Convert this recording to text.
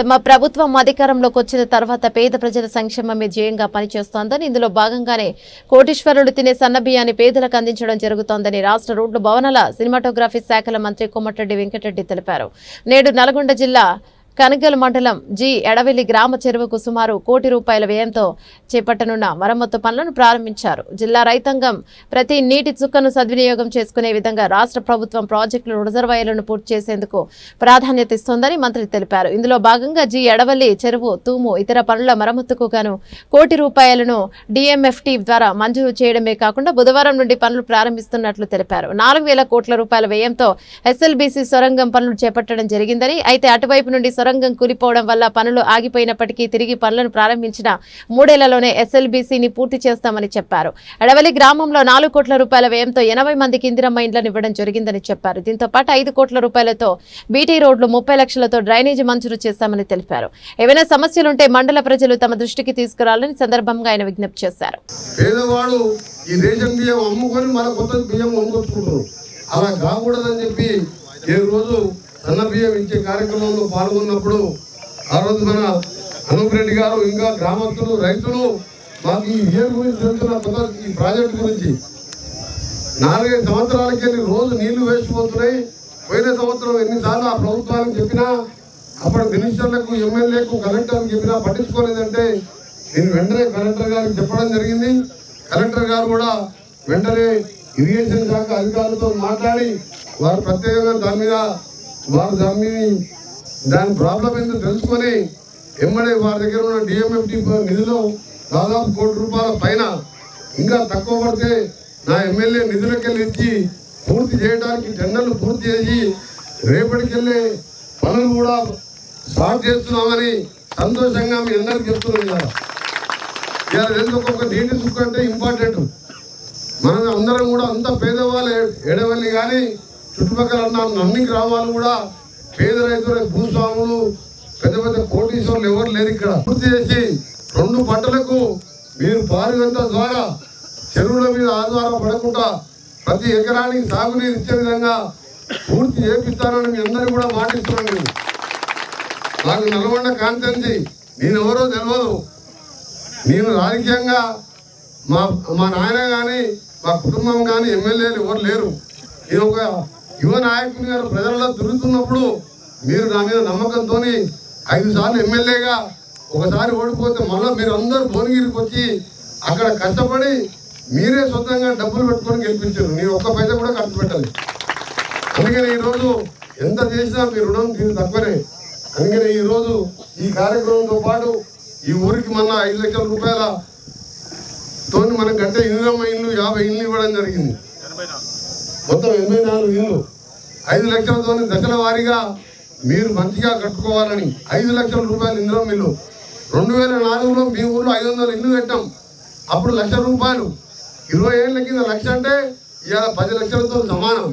తమ ప్రభుత్వం అధికారంలోకి వచ్చిన తర్వాత పేద ప్రజల సంక్షేమమే ధ్యేయంగా పనిచేస్తోందని ఇందులో భాగంగానే కోటీశ్వరులు తినే సన్నబియ్యాన్ని పేదలకు అందించడం జరుగుతోందని రాష్ట్ర రోడ్లు భవనాల సినిమాటోగ్రఫీ శాఖల మంత్రి కోమటిరెడ్డి వెంకటరెడ్డి తెలిపారు. నేడు నల్గొండ జిల్లా కనగల్ మండలం జి ఎడవెల్లి గ్రామ చెరువుకు సుమారు కోటి రూపాయల వ్యయంతో చేపట్టనున్న మరమ్మతు పనులను ప్రారంభించారు. జిల్లా రైతాంగం ప్రతి నీటి చుక్కను సద్వినియోగం చేసుకునే విధంగా రాష్ట్ర ప్రభుత్వం ప్రాజెక్టులు రిజర్వాయర్లను పూర్తి చేసేందుకు ప్రాధాన్యత ఇస్తోందని మంత్రి తెలిపారు. ఇందులో భాగంగా జి ఎడవల్లి చెరువు తూము ఇతర పనుల మరమ్మతుకు గాను కోటి రూపాయలను డిఎంఎఫ్టీ ద్వారా మంజూరు చేయడమే కాకుండా బుధవారం నుండి పనులు ప్రారంభిస్తున్నట్లు తెలిపారు. నాలుగు వేల కోట్ల రూపాయల వ్యయంతో ఎస్ఎల్బీసీ సొరంగం పనులు చేపట్టడం జరిగిందని అయితే అటువైపు నుండి సొరంగం కూలిపోవడం వల్ల పనులు ఆగిపోయినప్పటికీ తిరిగి పనులను ప్రారంభించిన మూడేళ్ళలోనే ఎస్ఎల్బీసీని పూర్తి చేస్తామని చెప్పారు. ఎడవలి గ్రామంలో నాలుగు కోట్ల రూపాయల వ్యయంతో ఎనభై మందికి ఇందిరమ్మ ఇండ్లను ఇవ్వడం జరిగిందని చెప్పారు. దీంతో పాటు ఐదు కోట్ల రూపాయలతో బీటీ రోడ్లు ముప్పై లక్షలతో డ్రైనేజీ మంజూరు చేస్తామని తెలిపారు. ఏవైనా సమస్యలుంటే మండల ప్రజలు తమ దృష్టికి తీసుకురావాలని సందర్భంగా ఆయన విజ్ఞప్తి చేశారు. పేదవాడు ఈ రేషన్ బియ్యం అమ్ముకొని మన కొత్త బియ్యం అమ్ముకొచ్చుకుంటారు అలా కాకూడదని చెప్పి ఏ రోజు బియ్యం ఇచ్చే కార్యక్రమంలో పాల్గొన్నప్పుడు ఆ రోజు మన అనూప్ రెడ్డి గారు ఇంకా గ్రామస్తులు రైతులు మాకు ఈ బియ్యం గురించి తెలుస్తున్న కొత్త ఈ ప్రాజెక్టు గురించి. నాలుగైదు సంవత్సరాలకి వెళ్ళి రోజు నీళ్ళు వేసిపోతున్నాయి. పోయిన సంవత్సరం ఎన్నిసార్లు ఆ ప్రభుత్వానికి చెప్పినా అప్పుడు మినిస్టర్లకు ఎమ్మెల్యేకు కలెక్టర్కి చెప్పినా పట్టించుకోలేదంటే నేను వెంటనే కలెక్టర్ గారికి చెప్పడం జరిగింది. కలెక్టర్ గారు కూడా వెంటనే ఇరిగేషన్ శాఖ అధికారులతో మాట్లాడి వారు ప్రత్యేకంగా దాని మీద వారు దాని దాని ప్రాబ్లం ఏంటో తెలుసుకొని ఎమ్మడే వారి దగ్గర ఉన్న డిఎంఎఫ్టి నిధులు దాదాపు కోటి రూపాయల పైన ఇంకా తక్కువ పడితే నా ఎమ్మెల్యే నిధులకెళ్ళి ఇచ్చి పూర్తి చేయడానికి టెండర్లు పూర్తి చేసి రేపటికెళ్ళే పనులు కూడా స్టార్ట్ చేస్తున్నామని సంతోషంగా మీ అందరికి చెప్తున్నాం ఎందుకు ఒక్కొక్క నీటి చుక్క అంటే ఇంపార్టెంట్. మనం అందరం కూడా అంత పేదవాళ్ళు ఎడవల్లి కానీ చుట్టుపక్కల ఉన్న అన్ని గ్రామాలు కూడా పేద రైతులు భూస్వాములు పెద్ద పెద్ద కోటీశ్వరులు ఎవరు లేరు ఇక్కడ. పూర్తి చేసి రెండు పంటలకు మీరు పారుగంట ద్వారా చెరువుల మీద ఆధారం పడకుండా ప్రతి ఎకరానికి సాగునీరు ఇచ్చే విధంగా పూర్తి చేపిస్తానని మీ అందరికీ కూడా మాటిస్తున్నాను నేను. నాకు నల్గొండ కాంతి నేను ఎవరో తెలియదు నేను రాజకీయంగా మా మా నాయన కానీ మా కుటుంబం కానీ ఎమ్మెల్యేలు ఎవరు లేరు. నేను ఒక యువ నాయకుని గారు ప్రజలలో తిరుగుతున్నప్పుడు మీరు నా మీద నమ్మకంతో ఐదు సార్లు ఎమ్మెల్యేగా ఒకసారి ఓడిపోతే మళ్ళీ మీరు అందరూ భువనగిరికి వచ్చి అక్కడ కష్టపడి మీరే సొంతంగా డబ్బులు పెట్టుకొని గెలిపించారు. నేను ఒక్క పైసా కూడా ఖర్చు పెట్టాలి అందుకని ఈరోజు ఎంత చేసినా మీ రుణం దీనికి తక్కువనే. అందుకని ఈరోజు ఈ కార్యక్రమంతో పాటు ఈ ఊరికి మన ఐదు లక్షల రూపాయల తోని మనం గంటే ఇరవై ఇల్లు యాభై ఇల్లు ఇవ్వడం జరిగింది. మొత్తం ఎనభై నాలుగు ఇల్లు ఐదు లక్షలతో దశల వారీగా మీరు మంచిగా కట్టుకోవాలని ఐదు లక్షల రూపాయలు ఇందులో మిల్లు రెండు వేల నాలుగులో మీ ఊళ్ళో ఐదు వందల ఇల్లు కట్టాం. అప్పుడు లక్ష రూపాయలు. ఇరవై ఏళ్ళ కింద లక్ష అంటే ఇవాళ పది లక్షలతో సమానం.